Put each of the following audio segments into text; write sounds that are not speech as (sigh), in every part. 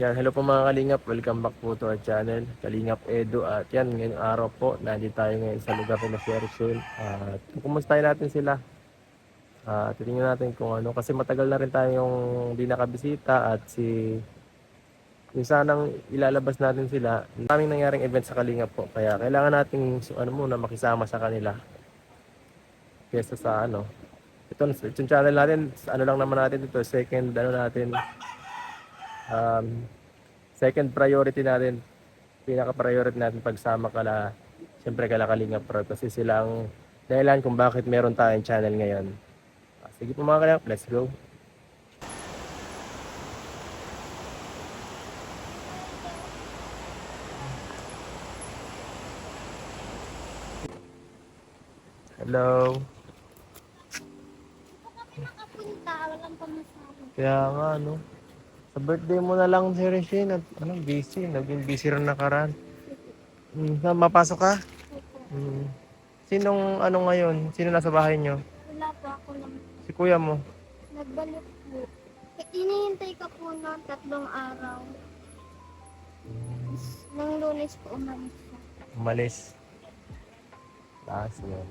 Yan, hello po mga Kalingap. Welcome back po to our channel, Kalingap Edo. At yan, ngayong araw po, nandito tayo ngayon sa lugar na si Ericson. At kumustahin natin sila. At titingnan natin kung ano, kasi matagal na rin tayong hindi nakabisita at si yung sanang ilalabas natin sila, daming nangyaring event sa Kalingap po. Kaya kailangan nating so, ano muna, makisama sa kanila. Kesa sa ano. Ito, itong channel natin, ano lang naman natin ito, second ano natin, um, second priority natin, pinaka priority natin pagsama kala, siyempre kala Kalinga Pro kasi silang dahilan kung bakit meron tayong channel ngayon. Ah, Sige po mga kalingap, let's go. Hello. Kaya nga, ano. Sa birthday mo na lang si Regine at ano, busy. Naging busy rin nakaraan. Mm, na, mapasok ka? Mm. Sinong ano ngayon? Sino nasa bahay nyo? Wala po ako lang. Si kuya mo. Nagbalik po. Eh, Inihintay ka po ng tatlong araw. Nung lunes po umalis siya. Umalis. Taas yan.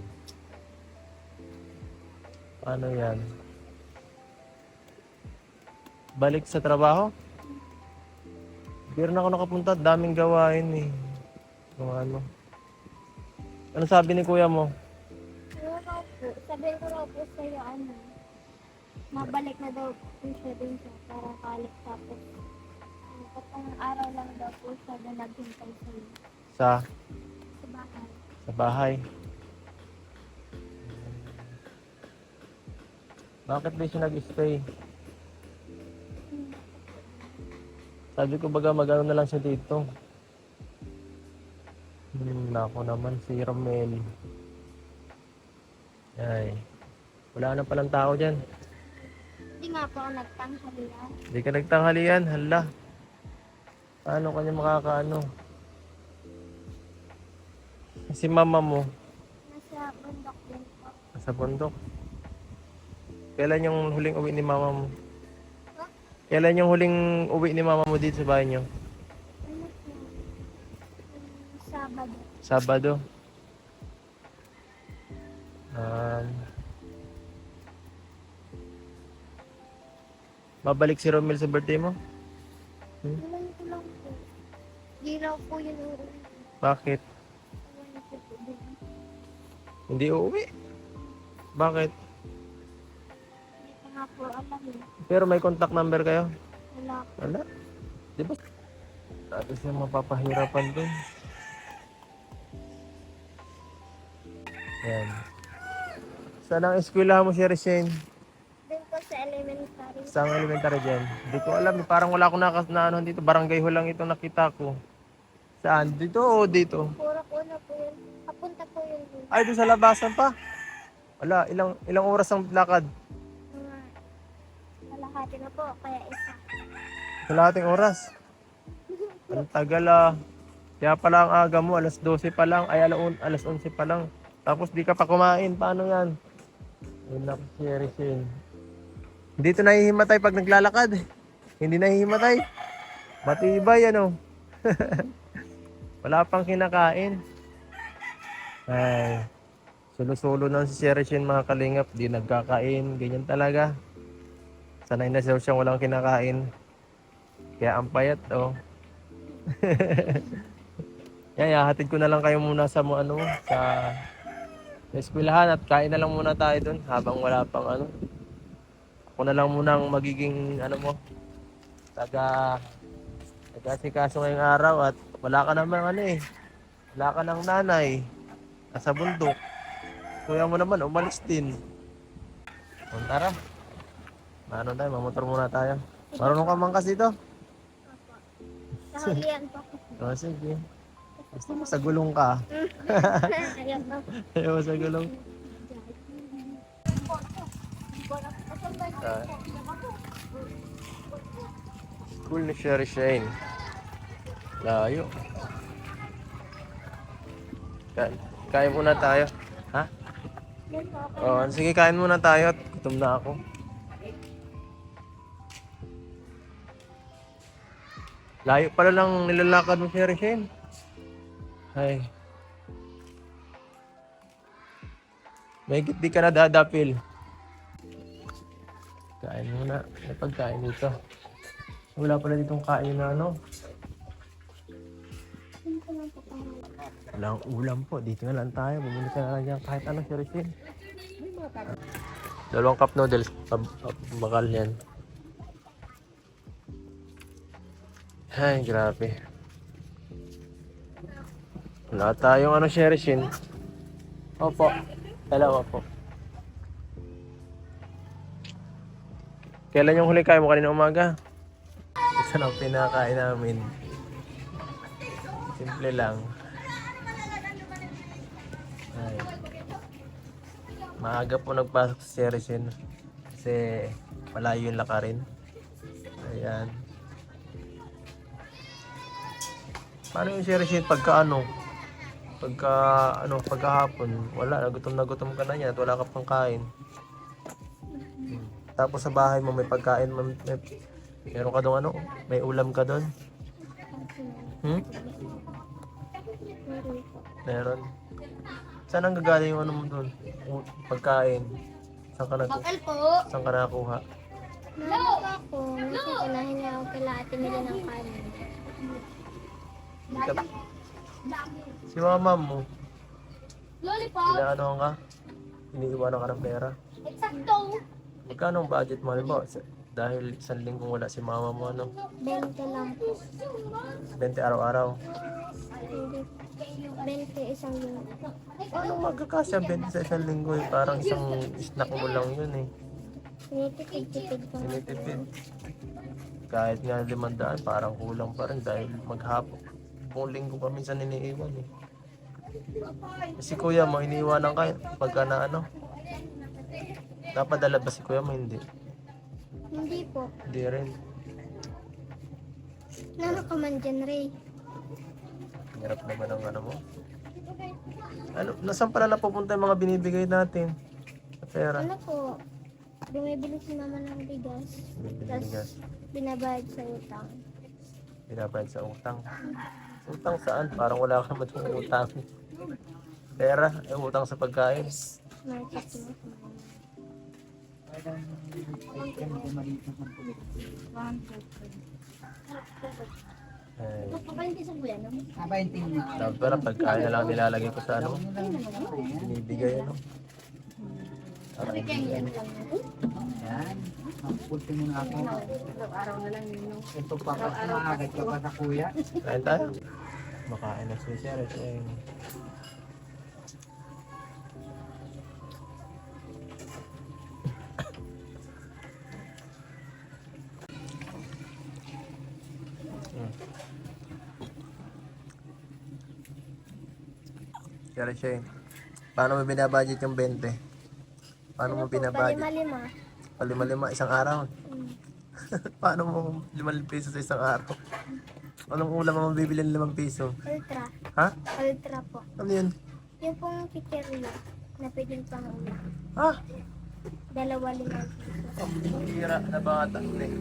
Paano yan? Balik sa trabaho? Hindi rin ako nakapunta. Daming gawain eh. Kung ano. Ano sabi ni kuya mo? Pero raw po, sabihin ko raw po sa'yo ano, mabalik na daw po siya din siya para kalik tapos ano, tatlong araw lang daw po siya na naghintay sa'yo Sa, sa bahay. sa bahay. Bakit di siya nag-stay? Sabi ko baga magano na lang siya dito. Hmm, nako naman si Ramel. Ay. Wala na palang tao dyan. Hindi nga po ako nagtanghalian. Hindi ka nagtanghalian. Hala. Paano kanya makakaano? Si mama mo, Nasa bundok din po. nasa bundok. Kailan yung huling uwi ni mama mo? Kailan yung huling uwi ni mama mo dito sa bahay niyo? Sabado. Sabado. Um, babalik si Romel sa birthday mo? Ilan ko lang po. Di raw po yun uuwi. Bakit? Hindi uuwi? Bakit? Po alam eh. Pero may contact number kayo? Wala. Wala. Di ba? Dati siya mapapahirapan dun. Yan. Saan ang eskwela mo si Resen? Din po sa elementary. Sa elementary dyan? Hindi ko alam. Parang wala akong nakas na ano dito. Barangay ho lang ito nakita ko. Saan? Dito o dito? Puro ko na po yun. Papunta po yun. Ay, doon sa labasan pa. Wala. Ilang ilang oras ang lakad? Kalahati na po. Kaya isa. Kalahating oras. Ang tagal ah. Kaya pala ang aga mo, alas 12 pa lang, ay alaun, alas 11 pa lang. Tapos di ka pa kumain, paano yan? Yun lang, Sherry Shane. Hindi ito nahihimatay pag naglalakad. Hindi nahihimatay. Matibay ano. (laughs) Wala pang kinakain. Ay. Sulo-sulo na si Sherry Shane mga kalingap. Di nagkakain. Ganyan talaga. Sanay na siya siyang walang kinakain. Kaya ang payat, oh. (laughs) Yan, ihahatid ko na lang kayo muna sa mo ano, sa eskwelahan at kain na lang muna tayo doon habang wala pang ano. Ako na lang muna ang magiging ano mo, taga taga ngayong araw at wala ka naman ano eh. Wala ka ng nanay. Nasa bundok. Kuya mo naman, umalis din. O, tara. Ano tayo, mamotor muna tayo. Marunong ka man kasi ito. Opo. Nahulihan po ako. (laughs) O, sige. Gusto mo sa gulong ka. Ayan (laughs) po. Ayaw mo sa gulong. School ni Sherry Shane. Layo. Kain, kain muna tayo. Ha? Ako. Oh, sige, kain muna tayo. at Gutom na ako. Layo pala lang nilalakad mo, Sir Shane. Ay. May di ka na dadapil. Kain muna. May pagkain dito. Wala pala ditong kain na ano. Walang ulam po. Dito na lang tayo. Bumili ka na lang dyan kahit ano, Sir Shane. Dalawang cup noodles. Bakal yan. Ay, grabe. Wala tayong ano, Shane. Opo. Dalawa po. Kailan yung huli kain mo kanina umaga? Isa lang pinakain namin. Simple lang. Ay. Maaga po nagpasok si Sericin. Kasi malayo yung lakarin. Ayan. Paano yung Sericin pagka ano? Pagka ano, pagkahapon, wala, nagutom na gutom ka na yan at wala ka pang kain. Hmm. Tapos sa bahay mo may pagkain, may, may, meron ka doon ano, may ulam ka doon. Hmm? Meron. Saan ang gagaling yung ano mo doon? Pagkain. Saan ka, naku- Bakal po. saan ka nakakuha? Nalala ako. Kinahin niya ako kila ate nila ng kanin. Si mama mo, Lollipop! inaano ka? Iniiwanan ka ng pera? Eksakto! Magkano ang budget mo? Halimbawa, sa- dahil isang linggo wala si mama mo, ano? 20 lang po. 20 araw-araw. Hindi. 20 isang linggo. Paano magkakasya 20 sa isang linggo eh? Parang isang snack mo lang yun eh. Tinitipid-tipid pa. Tinitipid. Kahit nga limandaan, parang kulang pa rin dahil maghapon. Buong linggo pa minsan iniiwan eh. Si kuya mo, iniiwanan ka pagka na ano. Napadala ba si kuya mo? Hindi. Hindi po. Hindi rin. Nano ka man dyan, Ray? Hirap naman ang ano mo. Ano, nasaan pala napupunta yung mga binibigay natin? Sa pera. Ano po? Bumibili si mama ng bigas. Binibigas. Binabayad sa utang. Binabayad sa utang. Utang saan? Parang wala ka naman utang. Pera, eh, utang sa pagkain. No? dapat pala pagkain na lang nilalagay ko sa ano. Binibigay ano. Para hindi ano. Yan. Magpulti mo na ako. Araw na lang yun. Ito pa pa sumaagad ka pa sa kuya. Kain tayo. Makain na si Sir. Eh. Hmm. Sir Shane, paano mo binabudget yung 20? Paano mo binabudget? Palima-lima. Palima-lima isang araw. (laughs) Paano mo 5 piso sa isang araw? Anong ulam mo mabibili ng 5 piso? Ultra. Ha? Ultra po. Ano yun? Yung pong chicheria na pwedeng pang ulam. Ha? Dalawa limang piso. Ang hira na bata eh.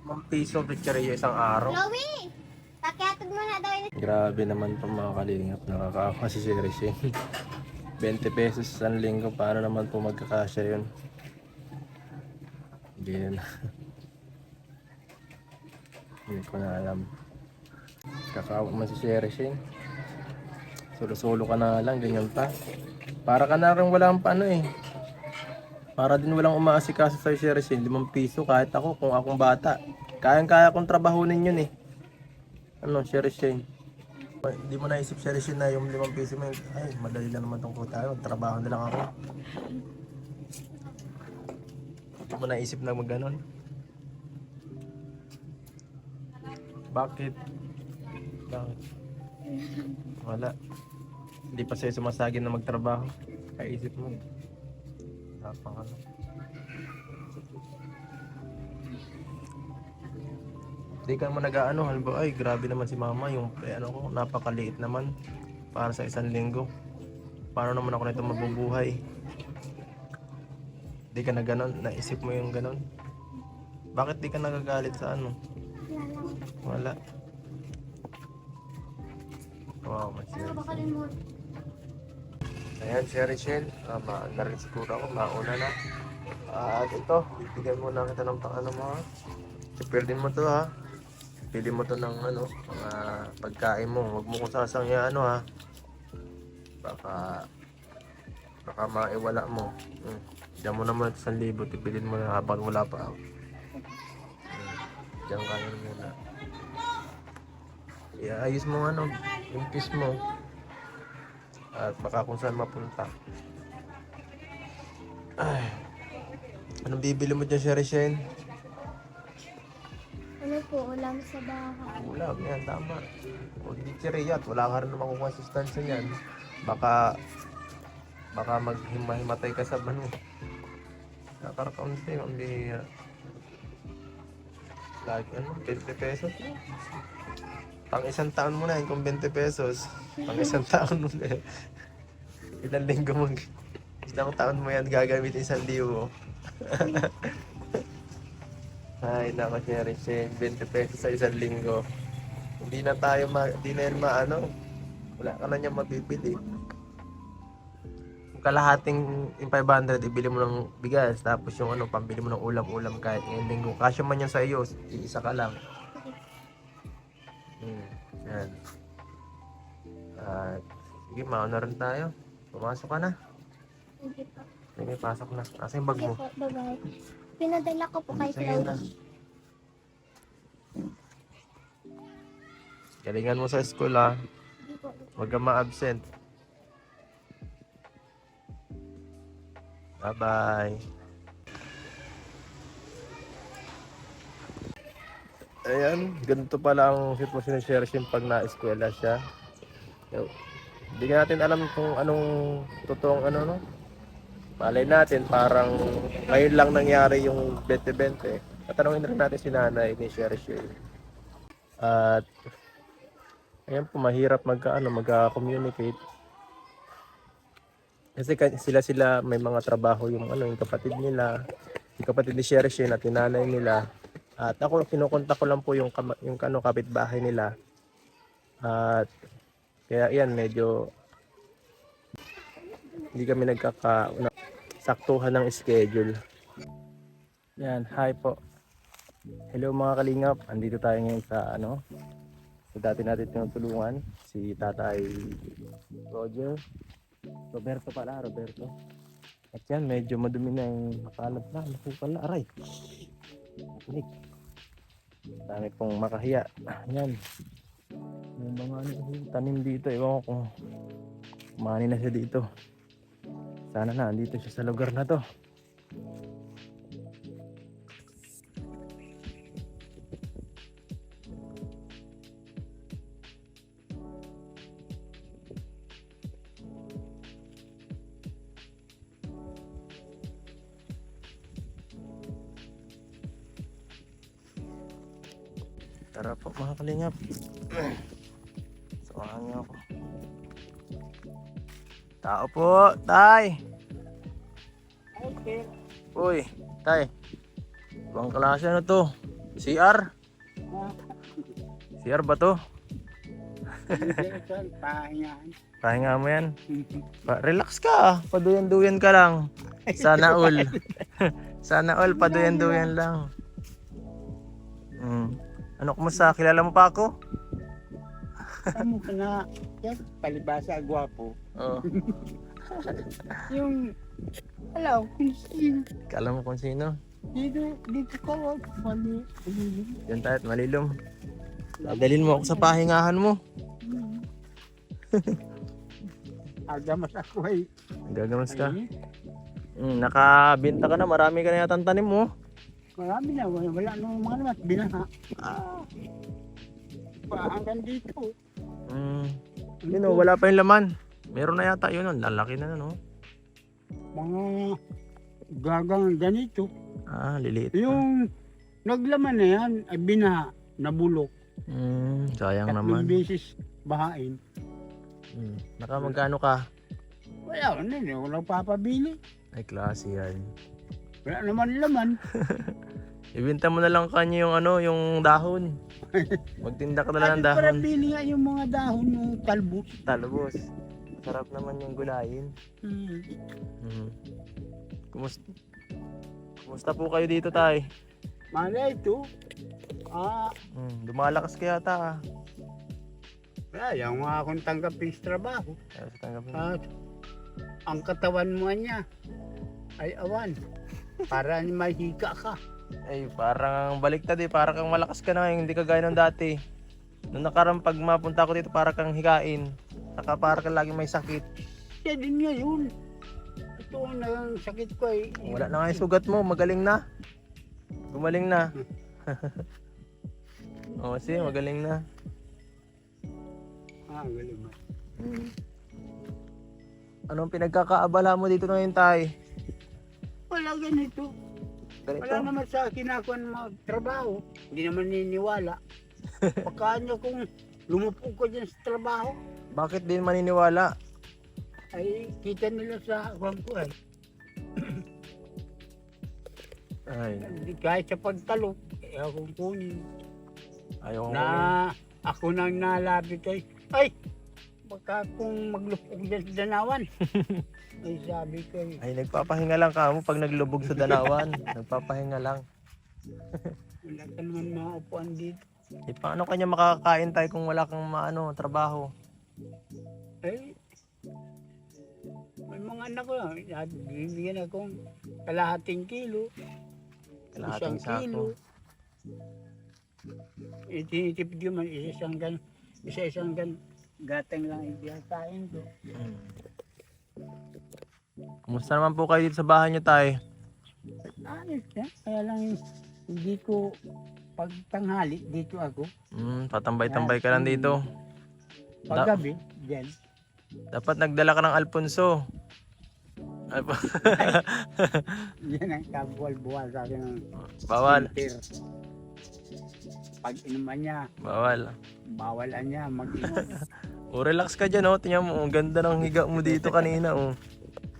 Limang piso picture isang araw. Chloe! Pakiatog mo na daw yun. Grabe naman po mga kalingap. Nakakaawa si Sir Shane. 20 pesos sa linggo. Paano naman po magkakasya yun? Hindi na. (laughs) Hindi ko na alam. Kakaawa man si Shane. Solo-solo ka na lang, ganyan pa. Para ka na rin walang paano eh. Para din walang umaasikaso sa Shane. 5 piso kahit ako kung akong bata. Kayang-kaya kong trabahunin yun eh. Ano, Shane? Hindi mo naisip Shane na yung 5 piso mo. Ay, madali lang naman tong tayo. Trabaho na lang ako. Hindi mo naisip na mag ganon. Bakit? Bakit? Wala. Hindi pa sa'yo sumasagin na magtrabaho. Kaisip mo. Tapang Hindi ka naman nag-ano, halimbawa, ay grabe naman si mama, yung eh, ano ko, napakaliit naman para sa isang linggo. Paano naman ako nito mabubuhay? Hindi ka na ganon, naisip mo yung ganon? Bakit di ka nagagalit sa ano? Wala. Wow, Ano ba kalimut? Ayan, si Richelle. Ah, maanda rin siguro ako. Mauna na. Ah, at ito, bibigyan mo na kita ng pang ano mo ha. Sipildin mo to ha. Pili mo to ng ano, mga pagkain mo. Huwag mo kung sasangya ano ha. Baka, baka maiwala mo. Hmm. Diyan mo naman sa libo, tipilin mo na habang wala pa. Hmm. Diyan ka na muna. Iayos mo ano, impis mo. At baka kung saan mapunta. Ay. Anong bibili mo dyan, Sherry Shane? Ano po, ulam sa bahay. Ulam, yan, tama. Huwag di chiriyat, wala ka rin kung consistency niyan. Baka, baka maghimahimatay ka sa bano. Nakakaunti, ang bihira. Like, ano, 20 pesos? Pang isang taon mo na yun kung 20 pesos. Pang isang taon mo na yun. Ilang linggo mo, isang taon mo yan gagamit isang libo. (laughs) Ay, nako, Sherry Shane, 20 pesos sa isang linggo. Hindi na tayo ma, hindi na yan maano. Wala ka na niya mabibili. Yung kalahating yung 500, ibili mo ng bigas. Tapos yung ano, pambili mo ng ulam-ulam kahit ngayong linggo. Kasya man yan sa iyo, isa ka lang. Hmm, yan. At, sige, mauna rin tayo. Pumasok ka na. Sige pasok na. Asa yung bag mo? bye-bye. Pinadala ko po kay. Claudia. Galingan mo sa school po. Huwag kang ma-absent. Bye-bye. Ayan, ganito pala ang sitwasyon ni Shershin pag na-eskwela siya. Hindi natin alam kung anong totoong ano no. Malay natin parang ngayon lang nangyari yung 2020. Tatanungin rin natin si nanay ni Shershin. At Ayan po, mahirap magka, ano, magka-communicate. Kasi ka- sila sila may mga trabaho yung ano yung kapatid nila, yung kapatid ni Shershin at yung nanay nila. At ako kinukontak ko lang po yung yung ano kapitbahay nila. At kaya yan medyo hindi kami nagkaka na- saktuhan ng schedule. Yan, hi po. Hello mga kalingap, andito tayo ngayon sa ano So dati natin tinutulungan si Tatay Roger. Roberto pala, Roberto. At yan, medyo madumi na yung makalat na. Naku pala, aray. Nick. Dami pong makahiya. Yan. Yung mga ano, tanim dito, ewan ko kung kumani na siya dito. Sana na, andito siya sa lugar na to. Po, tay. Okay. Uy, tay. Ibang klase ano to? CR? CR ba to? Pahinga mo yan. (laughs) Pa- relax ka. Paduyan-duyan ka lang. Sana all. (laughs) Sana all, paduyan-duyan lang. Mm. Ano kumusta? Kilala mo pa ako? Kamu ka na, yan, palibasa, gwapo. Oo. (laughs) Yung, alam, kung sino, Kala mo kung sino? dito, dito ka, wag, mali, mali. Yan tayo at malilom. Dadalhin mo ako sa pahingahan mo. (laughs) Aga mas ako ay, Gagawin ka. ay, Mm, nakabinta ka na. Marami ka na yata ang tanim mo. marami na, wala, wala nung mga naman, binaha. Ah, pa, hanggang dito. Mm. Yun oh, wala pa yung laman. Meron na yata yun. oh. Lalaki na no. Mga gagang ganito. Ah, liliit pa. Yung naglaman na yan, ay binaha, nabulok. Mm, sayang Tatlong naman. beses bahain. Mm. Naka magkano ka? Wala, ano yun, walang papabili. Ay, klase yan. Wala naman laman. (laughs) Ibenta mo na lang kanya yung ano, yung dahon. Magtinda ka na lang ng para dahon. bili nga yung mga dahon ng talbos. Talbos. Sarap naman yung gulayin. Hmm. Mhm. Kumusta? Kumusta po kayo dito, tay? Malay ito. Ah, Hmm, lumalakas kaya ta. ah. ayaw nga akong tanggapin sa trabaho. Ayaw sa tanggapin. At ang katawan mo niya ay awan. Para mahika ka. Ay, parang baliktad eh. Parang kang malakas ka na ngayon. Hindi ka gaya ng dati. Noong nakarang pag mapunta ko dito, para kang higain. Saka para kang lagi may sakit. Siya din ngayon. Ito ang sakit ko ay. Wala na nga yung sugat mo. Magaling na. Gumaling na. (laughs) Oo, kasi magaling na. Ah, galing mo. Hmm. Anong pinagkakaabala mo dito ngayon, tay? Wala ganito. Ganito? Wala naman sa akin ako magtrabaho. Hindi naman niniwala. Pagka (laughs) niya kung lumupo ko dyan sa trabaho, Bakit din maniniwala? ay kita nila sa kwan ko ay. Ay, Hindi kahit sa pagtalo, eh akong kunin. ayaw ko. Na ako nang nalapit ay, ay, baka kung maglupok dyan sa danawan. (laughs) ay sabi ko ay, Ay, nagpapahinga lang ka mo pag naglubog sa danawan. (laughs) nagpapahinga lang. wala ka naman maupuan dito. Eh, paano kanya makakakain tayo kung wala kang maano, trabaho? Ay, may mga anak ko yan. At Bibigyan akong kalahating kilo, Kalahating isang kilo. Eh, tinitipid yun man, isa isang gan, isa isang gan, gatang lang ibiyakain ko. Hmm. Kumusta naman po kayo dito sa bahay niyo, tay? Ayos na, kaya lang hindi ko pag tanghali dito ako. Hmm, patambay-tambay ka lang dito. Da- Paggabi, dyan. dapat nagdala ka ng Alfonso. (laughs) Yan ang kabuwal-buwal sa akin ng bawal, winter. Pag inuman niya, bawal. bawalan niya mag-inom. (laughs) O, relax ka dyan, oh. Tingnan mo, ang ganda ng higa mo dito kanina, oh.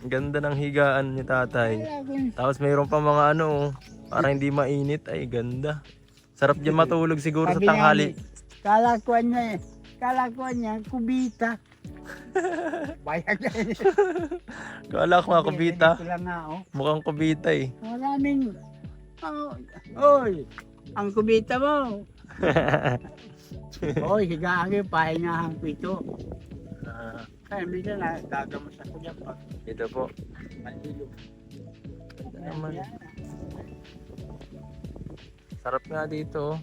Ganda ng higaan ni tatay. Tapos mayroon pa mga ano, oh, para hindi mainit. Ay, ganda. Sarap dyan matulog siguro sa Sabi tanghali. Kalakuan niya eh. Kalakuan niya, kubita. (laughs) Bayag na eh. Kala ko nga kubita. Nga, oh. Mukhang kubita eh. Maraming, oh, oy, ang kubita mo. (laughs) oy, higaan ko, pahingahan ko ito. Ah, Kaya minsan na, gagamos ako dyan pag ito po. malilo. Naman. Sarap nga dito. oh.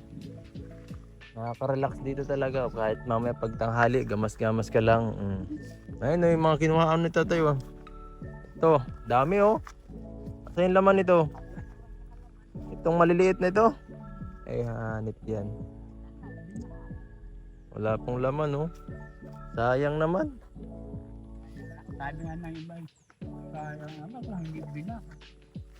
Nakaka-relax dito talaga. Kahit mamaya pag tanghali, gamas-gamas ka lang. Mm. Ayun, oh, yung mga kinuhaan ni tatay. Oh. Ito, dami oh. Asa yung laman nito? Itong maliliit na ito. Ay, hanip yan. Wala pong laman oh. Sayang naman. Sabi nga ng iba, kaya nga ba kung hindi bina.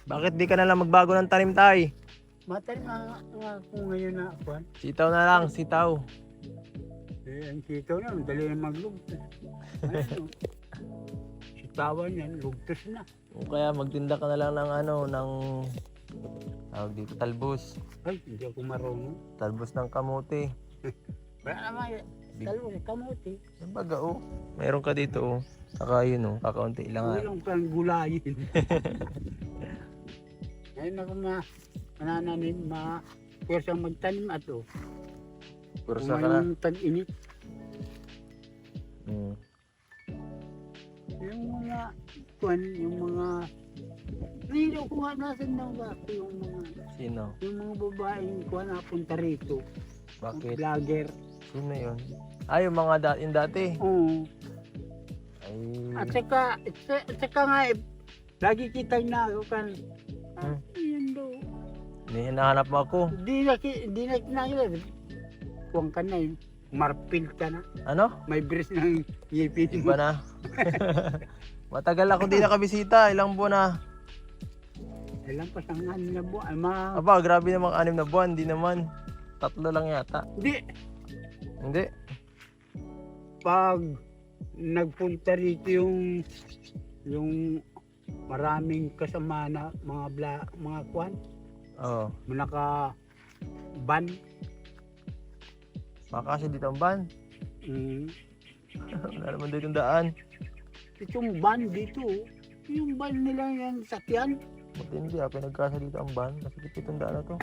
Bakit di ka na lang magbago ng tanim tay? Matay nga nga ako ngayon na ako. Sitaw na lang, sitaw. Eh, ang sitaw na, madali na maglugtos. Ano? Sitawan yan, lugtos na. O kaya magtinda ka na lang ng ano, ng tawag dito, talbos. Ay, hindi ako marunong. Talbos ng kamote. (laughs) Wala naman, talong kamote. Yung baga oh. Meron ka dito oh. Saka yun oh, kakaunti lang nga. Walang pang gulayin. (laughs) Ngayon ako ma, manananim, ma, pwersang magtanim ato. Kursa Kung ka na. anong tag-init. Hmm. Yung mga, kuwan, yung mga, Nilo ko nga nasan na ba yung mga, Sino? yung mga babaeng kuwan napunta rito. Bakit? Vlogger. Sino yun? Ah, yung mga da- yung dati. Oo. Ay, At saka, at sa- at saka nga, eh, lagi kitang na ako kan, ah, Hmm. yun daw. may hinahanap mo ako. Di na, ki- di na kinakilala. Kuwang ka na yun. Marpil ka na. Ano? May bris ng ngipin Iba mo. na. (laughs) Matagal ako di nakabisita. Ilang buwan na. Alam pa sa nga na buwan. Mga, Aba, grabe namang anim na buwan. Di naman. Tatlo lang yata. di, Hindi. pag nagpunta rito yung yung maraming kasama na mga bla, mga kwan, Oo. naka ban. Makakasya dito ang van. Mm. (laughs) Wala naman dito ang daan. Itong ban dito, yung ban nila yung sakyan. Matindi ah, pinagkasya dito ang van. Kasi dito ang daan na to.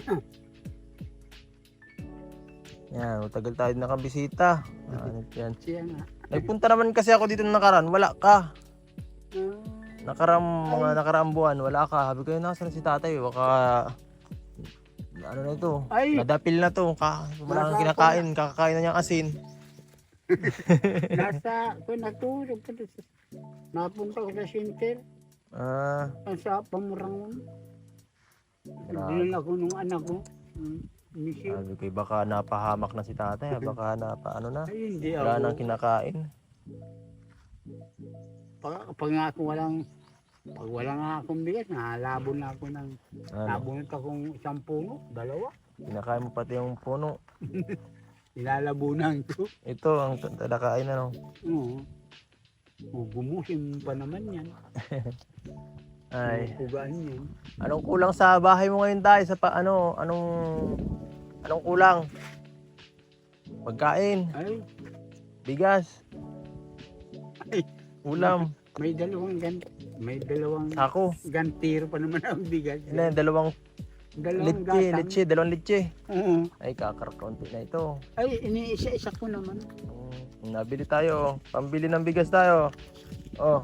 Yan, matagal tayo nakabisita. Ano yan? Siya nga. Nagpunta naman kasi ako dito nung nakaraan, wala ka. Ah, Nakaram, mga nakaraang buwan, wala ka. Sabi ko, nasaan si tatay? Baka, ano na ito? ay, Nadapil na to. Ka, wala Nasa kang kinakain. Kakakain na niyang asin. (laughs) nasa, (laughs) kung natulog ko Napunta ko sa center, Ah, ang sa pamurangon. Grabe. Dinala ko nung anak ko. Mm, Misi. Sabi ko, baka napahamak na si tatay. Baka napa, ano na. Ay, hindi Wala ako. nang kinakain. Pag, pag nga ako walang, pag wala nga akong bigas, nahalabo na ako ng, Ano, nabunot akong isang puno, dalawa. kinakain mo pati yung puno. (laughs) Ilalabunan ko. Ito, ang talakain ano. Oo. O, gumuhin pa naman yan. (laughs) Ay, Pugaan yan. anong kulang sa bahay mo ngayon tayo? Sa pa, ano, anong, anong kulang? Pagkain, Ay, bigas, Ay. ulam, may dalawang gan may dalawang sako. gantiro pa naman ang bigas. Ilan, dalawang Dalawang litche, gatang. litche, dalawang litche. Oo. Ay, kakarkonti na ito. Ay, iniisa-isa ko naman. Mm, nabili tayo. Pambili ng bigas tayo. Oh.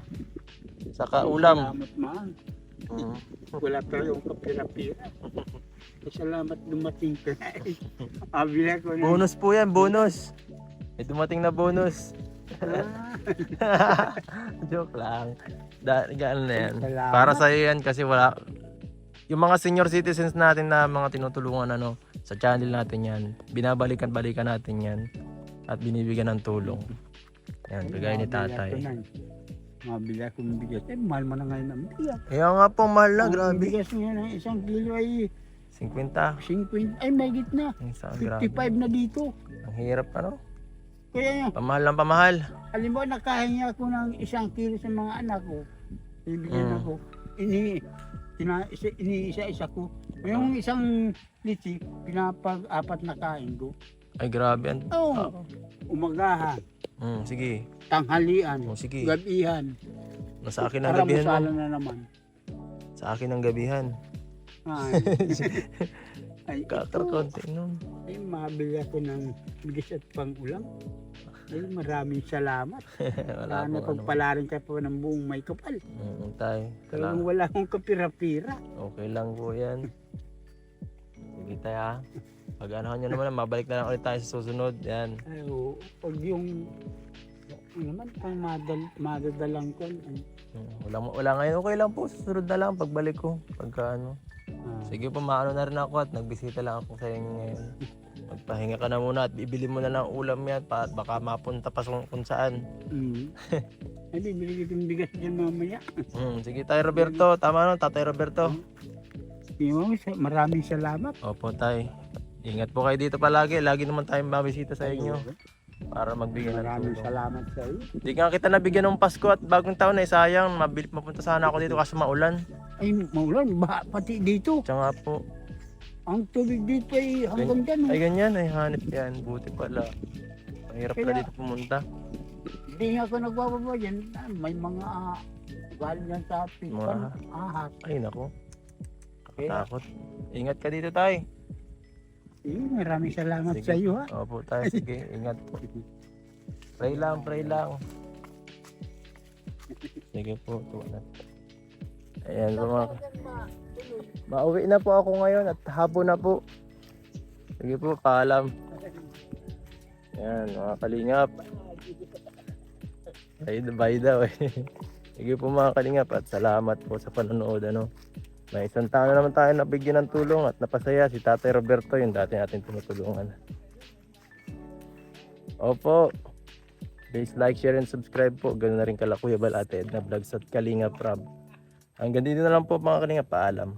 Saka ulam. Salamat, mahal. Mm. Wala tayong kapira-pira. Salamat dumating ka. Abila ko na. Bonus po yan, bonus. May dumating na bonus. Ah, (laughs) Joke lang. Da, gaan na yan. Salamat. Para sa yan kasi wala yung mga senior citizens natin na mga tinutulungan ano sa channel natin yan. Binabalikan-balikan natin yan at binibigyan ng tulong. Yan, kagaya ni tatay. Mabila ko ng bigas. Eh, mahal mo na ngayon ang bigas. Kaya nga po, mahal na, Ang grabe. bigas niya ng isang kilo ay 50. 50. Ay, may gitna. Ang sa grabe. 55 na dito. Ang hirap ano? Kaya Pamahal ng pamahal. Halimbawa, nakahingi ako ng isang kilo sa mga anak ko. Bibigyan Mm. ako. Ini, tina, isa, iniisa-isa ko. Yung isang litsi, pinapag-apat na kain ko. Ay, grabe. An- Oo. Umagahan, Mm, sige. tanghalian, Oh, sige. gabihan, Nasa akin ang para gabihan mo. na naman. Sa akin ang gabihan. Ay, (laughs) ay ito, Kakarkonti nun. ay mabili ako ng bigas at pang-ulam. Ay, maraming salamat. (laughs) Wala Sana ano. pagpalarin ka po ng buong may kapal. Mm, tay. Pero Kailangan. wala akong kapira-pira. Okay lang po yan. (laughs) Sige tayo ha. Pag ano nyo naman, mabalik na lang ulit tayo sa susunod. Yan. Ay, oo. Pag yung ano naman pang madal, madadalang ko. Ay, Mm, Wala, wala ngayon. Okay lang po. Susunod na lang pagbalik ko. Pagka ano. ah, Sige po, maano na rin ako at nagbisita lang ako sa inyo ngayon. Magpahinga ka na muna at bibili mo na lang ulam yan pa at baka mapunta pa kung, kung saan. mm. (laughs) Ay, bibili ko yung bigas dyan mamaya. Mm, sige tayo Roberto. Tama no, tatay Roberto. Yung, maraming salamat. Opo tay. Ingat po kayo dito palagi. Lagi naman tayong mabisita sa inyo para magbigay ng Maraming tulong. salamat sa iyo. Hindi nga kita nabigyan ng Pasko at bagong taon eh. Sayang, mabilis mapunta sana ako dito kasi maulan. Ay, maulan, baha pati dito. Tsaka nga po. Ang tubig dito ay hanggang dyan. Ay oh. ganyan, ay hanip yan. Buti pala. Mahirap pala Kaya- dito pumunta. Hindi nga ako nagbababa dyan. Ah, May mga uh, galing yan sa pipan. Mga- Ahas. Ay nako. Kaya- Takot. Ingat ka dito tay. Eh, maraming salamat Sige. sa iyo ha. Opo tay, sige. Ingat po. Pray lang, pray lang. Sige po, tuwa na. Ayan po mga... Mauwi na po ako ngayon at hapon na po. Sige po, paalam. Ayan, mga kalingap. Bye, bye daw eh. Sige po mga kalingap at salamat po sa panonood. Ano. May isang taon na naman tayo nabigyan ng tulong at napasaya si Tatay Roberto, yung dati natin tinutulungan. Opo. Please like, share, and subscribe po. Ganoon na rin kala Kuya Bal, Ate Edna Vlogs at Kalinga Prab. Hanggang dito na lang po mga Kalinga. Paalam.